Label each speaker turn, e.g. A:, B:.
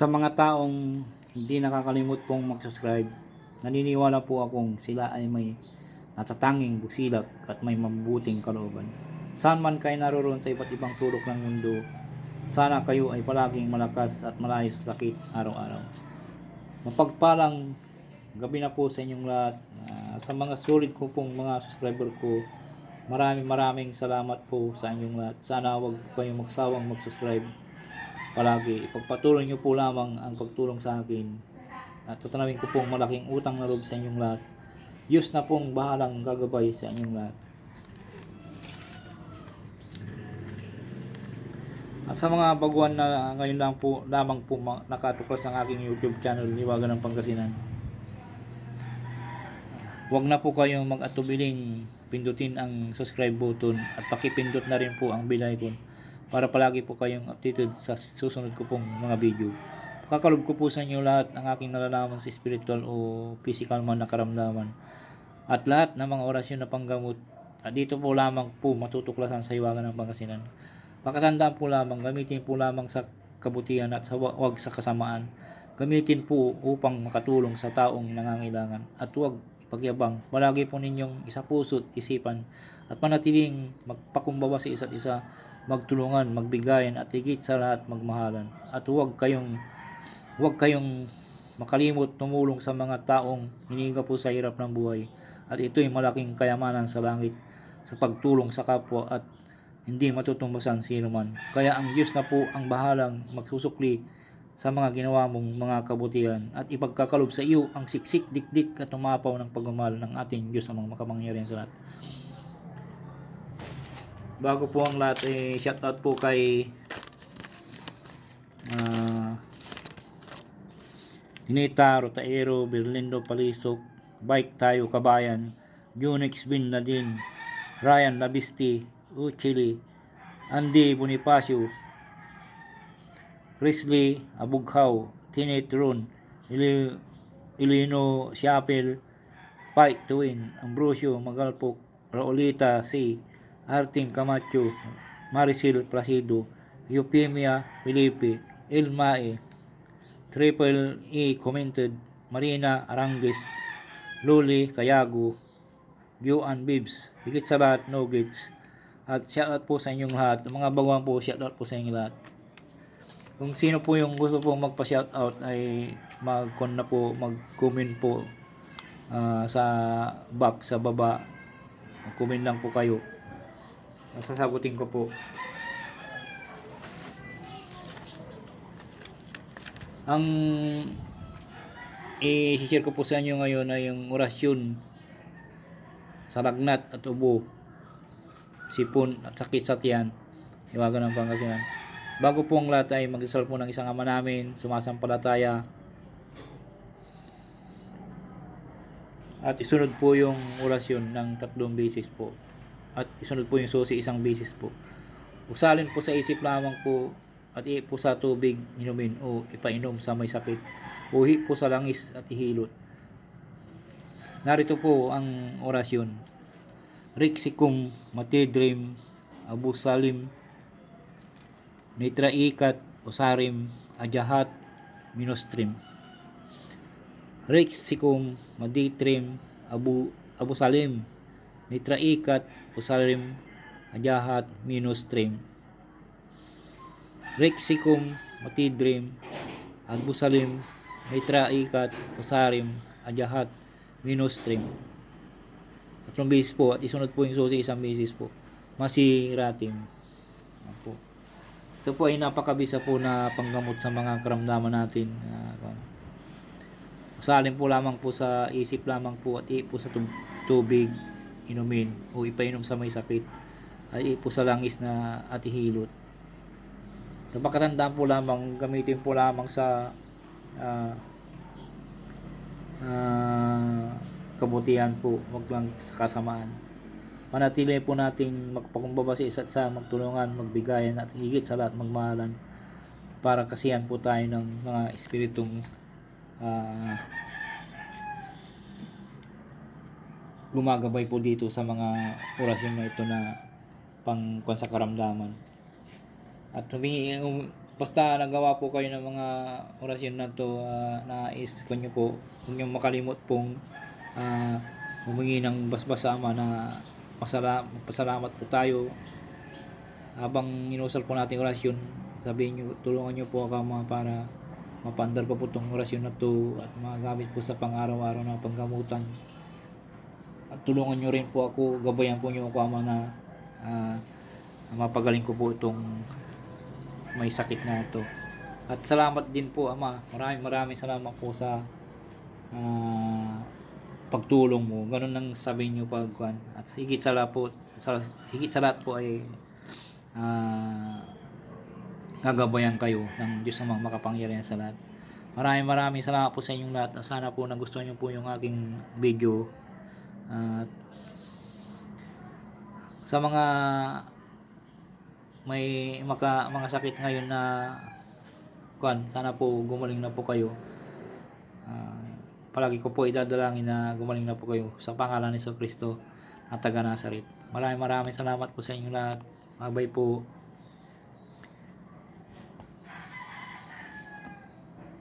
A: Sa mga taong hindi nakakalimot pong mag-subscribe, naniniwala po akong sila ay may natatanging busilak at may mabuting kalooban. Saan man kayo naroon sa iba't ibang sulok ng mundo, sana kayo ay palaging malakas at malayo sa sakit araw-araw. Mapagpalang gabi na po sa inyong lahat. Ah, sa mga solid ko pong mga subscriber ko, maraming maraming salamat po sa inyong lahat. Sana wag kayong magsawang mag-subscribe palagi. Ipagpatuloy niyo po lamang ang pagtulong sa akin. At tatanawin ko pong malaking utang na loob sa inyong lahat. Diyos na pong bahalang gagabay sa inyong lahat. At sa mga baguhan na ngayon lang po, lamang po nakatuklas ng aking YouTube channel, Liwagan ng Pangasinan. Huwag na po kayong mag-atubiling pindutin ang subscribe button at pakipindot na rin po ang bell icon para palagi po kayong updated sa susunod ko pong mga video. Kakalob ko po sa inyo lahat ng aking nalalaman sa spiritual o physical man na karamdaman at lahat ng mga orasyon na panggamot at dito po lamang po matutuklasan sa iwagan ng Pangasinan. Pakatandaan po lamang, gamitin po lamang sa kabutihan at sa wa- wag sa kasamaan. Gamitin po upang makatulong sa taong nangangailangan at huwag ipagyabang. Palagi po ninyong isa puso't isipan at manatiling magpakumbaba sa isa't isa, magtulungan, magbigayan at higit sa lahat magmahalan. At huwag kayong huwag kayong makalimot tumulong sa mga taong hinihinga po sa hirap ng buhay. At ito'y malaking kayamanan sa langit sa pagtulong sa kapwa at hindi matutumbasan sino man. Kaya ang Diyos na po ang bahalang magsusukli sa mga ginawa mong mga kabutihan at ipagkakalob sa iyo ang siksik, dikdik at tumapaw ng pagmamahal ng ating Diyos ang mga makapangyarihan sa lahat. Bago po ang lahat, eh, shoutout po kay ah Hinita, Rotaero, Berlindo, Palisok, Bike Tayo, Kabayan, Unix Bin Nadine, Ryan Labisti, Uchili, Andy Bonifacio, Risley Abughaw, Tinate Ron, Ili, Ilino Siapel, Pike Twin, Ambrosio Magalpok, Raulita C, Arting Camacho, Maricel Placido, Eupemia Felipe, Ilmae, Triple E commented, Marina Arangues, Luli Kayago, Joan Bibs, higit sa lahat, no gets. At shoutout po sa inyong lahat. Mga baguhan po, shoutout po sa inyong lahat. Kung sino po yung gusto pong magpa-shoutout ay mag-con na po, mag-comment po ah, sa back, sa baba. Mag-comment lang po kayo. Sasagutin ko po. Ang i-share ko po sa inyo ngayon ay yung orasyon sa lagnat at ubo, sipon at sakit sa tiyan. Iwagan ng Pangasinan. Bago po ang lahat ay magdasal po ng isang ama namin, sumasampalataya. At isunod po yung orasyon ng tatlong beses po. At isunod po yung susi isang beses po. Usalin po sa isip lamang po at ipo sa tubig inumin o ipainom sa may sakit. Uhi po sa langis at ihilot. Narito po ang orasyon. Rixikum matidrim Abu Salim Nitraikat Osarim Ajahat Minostrim Rixikum Maditrim Abu Abu Salim Nitraikat Osarim Ajahat Minostrim Rixikum Matidrim Abu Salim Nitraikat Osarim Ajahat Minostrim Tatlong beses po at isunod po yung susi isang beses po. Masiratim. Po. Ito po ay napakabisa po na panggamot sa mga karamdaman natin. Uh, Usalin po lamang po sa isip lamang po at ipo sa tub- tubig inumin o ipainom sa may sakit ay ipo sa langis na at ihilot. Tapakatandaan po lamang, gamitin po lamang sa ah ah, kabutihan po, wag lang sa kasamaan. Manatili po nating magpakumbaba sa isa't sa magtulungan, magbigayan at higit sa lahat magmahalan para kasihan po tayo ng mga espiritong ah, gumagabay po dito sa mga orasyon na ito na pang sa karamdaman. At humingi, um, basta nagawa po kayo ng mga orasyon na to, ah, nais ko nyo po, huwag nyo makalimot pong ah, humingi ng basbasama na masala, pasalamat po tayo habang inusal po natin orasyon sabihin nyo, tulungan nyo po ako mga para mapandar ko po itong orasyon na to at magamit po sa pang-araw-araw na panggamutan at tulungan nyo rin po ako, gabayan po nyo ako ama na ah, mapagaling ko po itong may sakit na ito. At salamat din po ama, maraming maraming salamat po sa ah, pagtulong mo. Ganun ang sabihin nyo pag. At higit sa lahat po, sa, higit sa lahat po ay ah, gagabayan kayo ng Diyos ang makapangyarihan sa lahat. Maraming maraming salamat po sa inyong lahat. Sana po nagustuhan nyo po yung aking video. At sa mga may maka, mga sakit ngayon na kuan, sana po gumaling na po kayo. Ah, palagi ko po idadalangin na gumaling na po kayo sa pangalan ni Kristo at taga Nazaret. Maraming maraming salamat po sa inyo lahat. Mabay po.